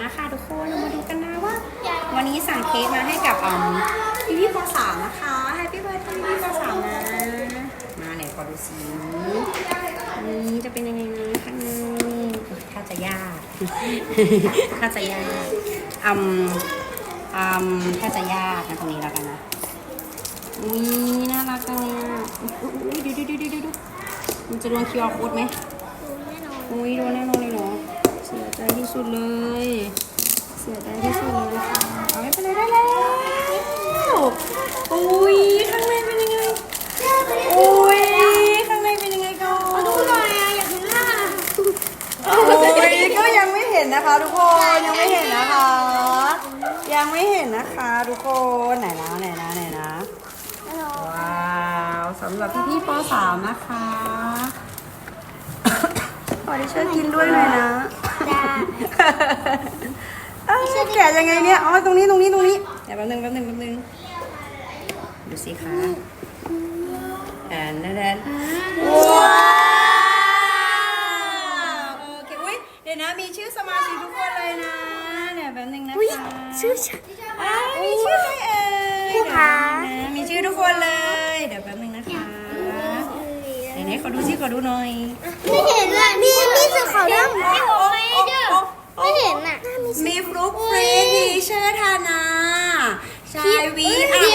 นะคะทุกคนเรามาดูกันนะว่า วันนี้สั่งเค้กมาให้กับอืมพี่พี่ปสามนะคะแฮปปี้เบิร์ดเดย์พี่ปสามนะมาไหนขอดูสินี่จะเป็นยังไงนะข้างในถ้าจะยากถ้าจะยากอืมอืมถ้าจะยากนะตรงนี้แล้วกันนะอุ้ยน่ารักจังเลยอะอุ้ยดูดูดูดูดูมันจะโดนคิวอาร์โค้ดไหมอุ้ยโดนแน่นอนเลยเนาะ ใจที่สุดเลย เสียใจที่สุดเลยค่ะเอาไม่เป็นไรได้แล้วอุ้ยข้างในเป็นยังไงอุ้ยข้างในเป็นยังไงก่อนดูหน่อยอะอยากเห็นหน้าโอ้ยก็ยังไม่เห็นนะคะ ทุกคนยังไม่เห็นนะคะ ยังไม่เห็นนะคะ ทุกคนไหนนะไหนนะไหนนะว้าวสำหรับพี่พี่ๆป .3 นะคะขอดิช่วยกินด้วยหน่อยนะ จ้าเอ้ยแกะยังไงเนี่ย อ๋อ ตรงนี้ตรงนี้ตรงนี้ เดี๋ยวแป๊บนึงแป๊บนึงแป๊บนึง ดูสิคะแอนแดนว้าวโอเคอุ้ยเดี๋ยวนะ มีชื่อสมาชิกทุกคนเลยนะ เดี๋ยวแป๊บนึงนะคะชื่อฉันอ้าวมีชื่อใครเอ่ยผู้ค้าเดี๋ยวนะมีชื่อทุกคนเลย เดี๋ยวแป๊บนึงนะคะไหนๆขอดูซิขอดูหน่อย ไม่เห็นเลยมีมีสีขาวดำไม่ โอ้ เห็น โอ้โอ้ ไม่เห็นอะมีฟลุกฟรีทีเชอร์ธานาชายวีอา